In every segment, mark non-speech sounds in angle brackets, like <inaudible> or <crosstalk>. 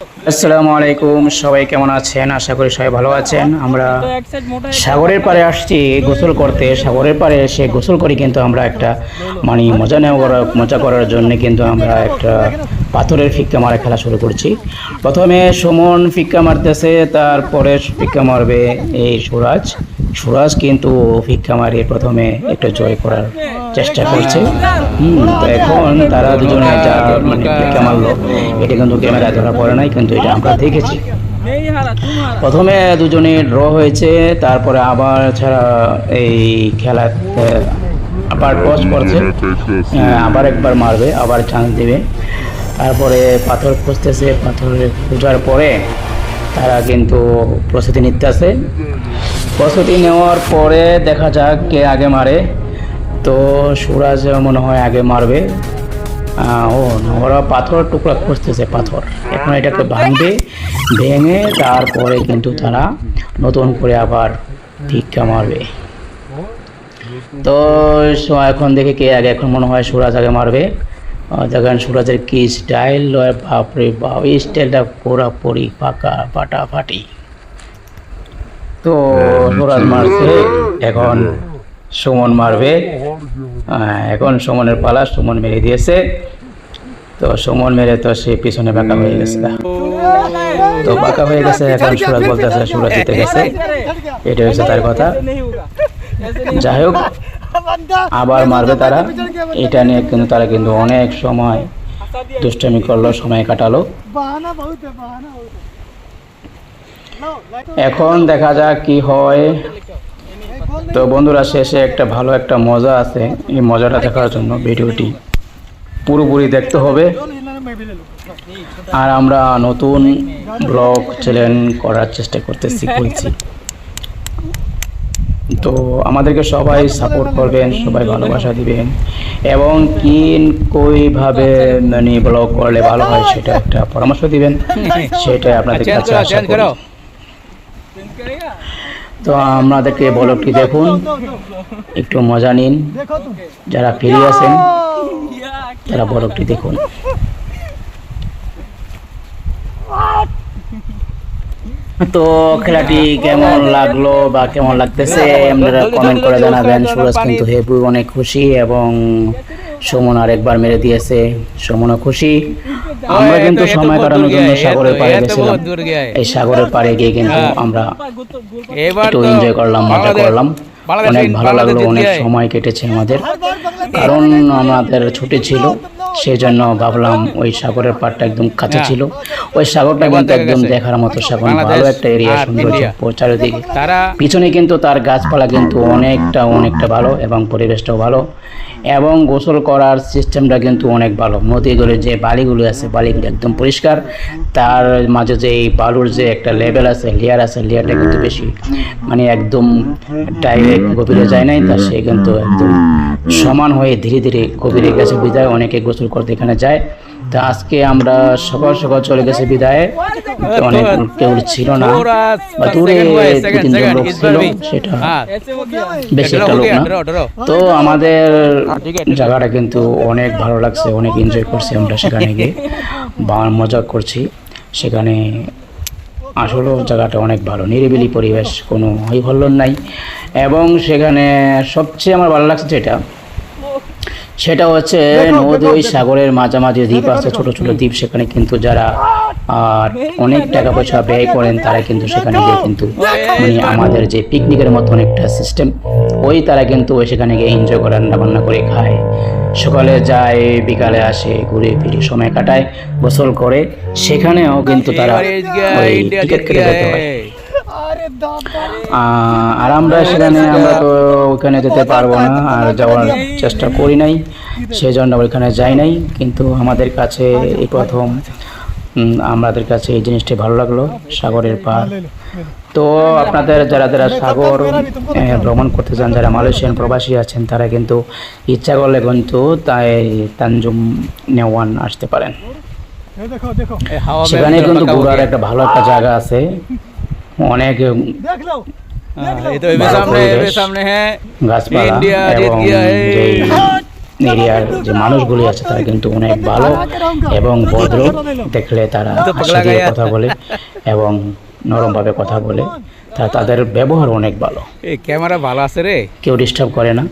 আসসালামু আলাইকুম, সবাই কেমন আছেন? আশা করি সবাই ভালো আছেন। আমরা সাগরের পারে আসছি, গোসল করতে। সাগরের পারে এসে গোসল করি কিন্তু আমরা একটা মানে মজা নেওয়া মজা করার জন্য কিন্তু আমরা একটা পাথরের ফিক্কা মারা খেলা শুরু করছি। প্রথমে সুমন ফিক্কা মারতেছে, তারপরে ফিক্কা মারবে এই সুরাজ। সুরাজ কিন্তু ফিক্কা মারিয়ে প্রথমে একটু জয় করার চেষ্টা করছে। হুম, তো এখন তারা দুজনে যা মানে ফিক্কা মারলো, এটা কিন্তু ক্যামেরায় ধরা পড়ে নাই, কিন্তু এটা আমরা দেখেছি। প্রথমে দুজনে ড্র হয়েছে, তারপরে আবার ছাড়া এই খেলা আবার টস করছে। আবার একবার মারবে, আবার চান্স দেবে। তারপরে পাথর খুঁজতেছে, পাথর খোঁজার পরে তারা কিন্তু প্রস্তুতি নিতেছে। প্রস্তুতি নেওয়ার পরে দেখা যাক কে আগে মারে। তো সুরাজ মনে হয় আগে মারবে। ও, ওরা পাথর, টুকরা খুঁজতেছে পাথর। এখন এটাকে ভাঙবে, ভেঙে তারপরে কিন্তু তারা নতুন করে আবার ভিক্ষা মারবে। তো এখন দেখে কে আগে, এখন মনে হয় সুরাজ আগে মারবে। দেখেন সুরাজের কি স্টাইল? বাপরে বাপ এই স্টাইলটা পুরাপুরি পাকা ফাটাফাটি তো সুরাজ মারছে এখন সুমন মারবে। আহ, এখন সুমনের পালা সুমন মেরে দিয়েছে। তো সুমন মেরে তো সে পিছনে বাঁকা হয়ে গেছে তো বাঁকা হয়ে গেছে এখন সুরাজ বলতেছে সুরাজ জিতে গেছে। এটা হচ্ছে তার কথা। যাই হোক আবার মারবে তারা। এটা নিয়ে কিন্তু তারা কিন্তু অনেক সময় দুষ্টামি করল সময় কাটালো। এখন দেখা যাক কি হয়। তো বন্ধুরা শেষে একটা ভালো একটা মজা আছে। এই মজাটা দেখার জন্য ভিডিওটি পুরোপুরি দেখতে হবে। আর আমরা নতুন ব্লগ চ্যানেল করার চেষ্টা করতেছি বলছি তো আমাদেরকে সবাই সাপোর্ট করবেন সবাই ভালোবাসা দিবেন। এবং কি কইভাবে মানে ব্লগ করলে ভালো হয় সেটা একটা পরামর্শ দিবেন। সেটাই আপনাদের কাছে তো আপনাদেরকে ব্লগটি দেখুন একটু মজা নিন। যারা ফিরে আছেন তারা ব্লগটি দেখুন। তো খেলাটি কেমন লাগল বা কেমন লাগতেছে আপনারা কমেন্ট করে জানাবেন। সুরজ কিন্তু হেবু অনেক খুশি এবং সমন আরেকবার মেরে দিয়েছে। সমনও খুশি। আমরা কিন্তু সময় কাটানোর জন্য সাগরের পাড়ে গেছিলাম। এই সাগরের পাড়ে গিয়ে কিন্তু আমরা একটু এনজয় করলাম মজা করলাম। অনেক ভালো লাগল অনেক সময় কেটেছে আমাদের। কারণ আমাদের ছুটি ছিল। সেই জন্য ভাবলাম ওই সাগরের পাড়টা একদম কাছে ছিল। ওই সাগরটা কিন্তু একদম দেখার মতো সাগর ভালো একটা এরিয়া সুন্দর চারিদিকে। পিছনে কিন্তু তার গাছপালা কিন্তু অনেকটা অনেকটা ভালো এবং পরিবেশটাও ভালো এবং গোসল করার সিস্টেমটা কিন্তু অনেক ভালো। নদীগুলো যে বালিগুলো আছে বালিগুলো একদম পরিষ্কার। তার মাঝে যে এই বালুর যে একটা লেভেল আছে লেয়ার আছে লেয়ারটা কিন্তু বেশি মানে একদম ডাইরেক্ট গভীরে যায় নাই। তা সে কিন্তু একদম সমান হয়ে ধীরে ধীরে গভীরে গেছে। বিদায় অনেকে গোসল শুরু করতে এখানে যায়। তা আজকে আমরা সকাল সকাল চলে গেছে বিদায়। অনেক কেউ ছিল না। বা দূরে তিনজন লোক ছিল সেটা বেশি একটা লোক না। তো আমাদের জায়গাটা কিন্তু অনেক ভালো লাগছে অনেক এনজয় করছি আমরা সেখানে গিয়ে। বা মজা করছি। সেখানে আসলেও জায়গাটা অনেক ভালো নিরিবিলি পরিবেশ কোনো হই হল্লোর নাই। এবং সেখানে সবচেয়ে আমার ভালো লাগছে যেটা সেটা হচ্ছে নদী সাগরের মাঝামাঝি দ্বীপ আছে ছোট ছোট দ্বীপ সেখানে কিন্তু যারা আর অনেক টাকা পয়সা ব্যয় করেন তারা কিন্তু সেখানে গিয়ে কিন্তু মানে আমাদের যে পিকনিকের মতো অনেকটা সিস্টেম ওই তারা কিন্তু সেখানে গিয়ে এনজয় করে রান্নাবান্না করে খায়। সকালে যায় বিকালে আসে ঘুরে ফিরে সময় কাটায় গোসল করে সেখানেও কিন্তু তারা ওই টিকিট কেটে যেতে হয়। আর আমরা সেখানে আমরা তো ওখানে যেতে পারব না আর যাওয়ার চেষ্টা করি নাই সেজন্য ওইখানে যাই নাই কিন্তু আমাদের কাছে এই প্রথম আমাদের কাছে এই জিনিসটি ভালো লাগল সাগরের পাড়। তো আপনাদের যারা যারা সাগর ভ্রমণ করতে চান যারা মালয়েশিয়ান প্রবাসী আছেন তারা কিন্তু ইচ্ছা করলে কিন্তু তাই তানজুম নেওয়ান আসতে পারেন। সেখানে কিন্তু ঘোরার একটা ভালো একটা জায়গা আছে। অনেক देख लो हाँ, ये तो ये बारह सामने ये परिवेश, सामने है গাছপালা इंडिया जीत এবং गया যেই है এরিয়ার যে মানুষগুলি আছে তারা কিন্তু অনেক ভালো এবং ভদ্র দেখলে তারা হাসি দিয়ে কথা বলে এবং নরমভাবে কথা বলে তা তাদের ব্যবহার অনেক ভালো এই ক্যামেরা ভালো আছে রে কেউ ডিস্টার্ব করে না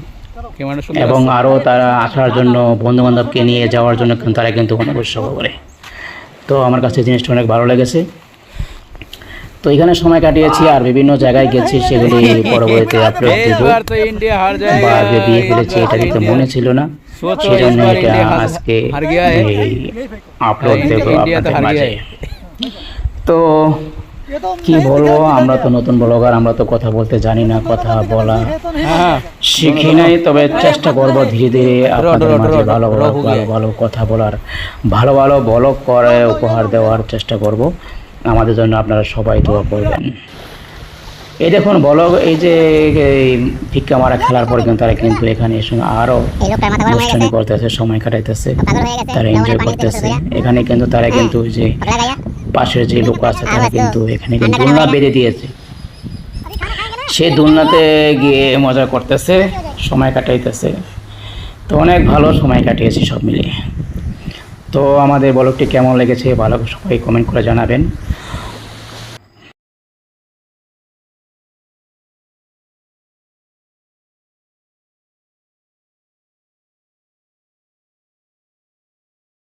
ক্যামেরা সুন্দর এবং আরও তারা আসার জন্য বন্ধু বান্ধবকে নিয়ে যাওয়ার জন্য কিন্তু তারা কিন্তু অনেক উৎসাহ করে তো আমার কাছে জিনিসটা অনেক ভালো লেগেছে তো এখানে সময় কাটিয়েছি আর বিভিন্ন জায়গায় গেছি সেগুলি <laughs> পরবর্তীতে আপলোড দেব। বা আগে বিয়ে ফেলেছি এটা দিতে মনে ছিল না। সেজন্য এটা আজকে আপলোড দেব আপনাদের মাঝে। তো কি বলব আমরা তো নতুন ব্লগার আমরা তো কথা বলতে জানি না কথা বলা শিখি নাই তবে চেষ্টা করব ধীরে ধীরে আপনাদের মাঝে ভালো ভালো ভালো ভালো কথা বলার ভালো ভালো ব্লগ করে উপহার দেওয়ার চেষ্টা করব। আমাদের জন্য আপনারা সবাই দোয়া করবেন। এই দেখুন ব্লগ এই যে ভিক্ষা মারা খেলার পর কিন্তু তারা কিন্তু এখানে এসে আরও হয়ে অনুষ্ঠানি করতেছে সময় কাটাইতেছে। হয়ে তারা এনজয় করতেছে। এখানে কিন্তু তারা কিন্তু ওই যে পাশের যে লোক আছে তারা কিন্তু এখানে কিন্তু দোলনা বেঁধে দিয়েছে। সে দোলনাতে গিয়ে মজা করতেছে সময় কাটাইতেছে। তো অনেক ভালো সময় কাটিয়েছি সব মিলিয়ে। তো আমাদের ব্লগটি কেমন লেগেছে ভালো সবাই কমেন্ট করে জানাবেন।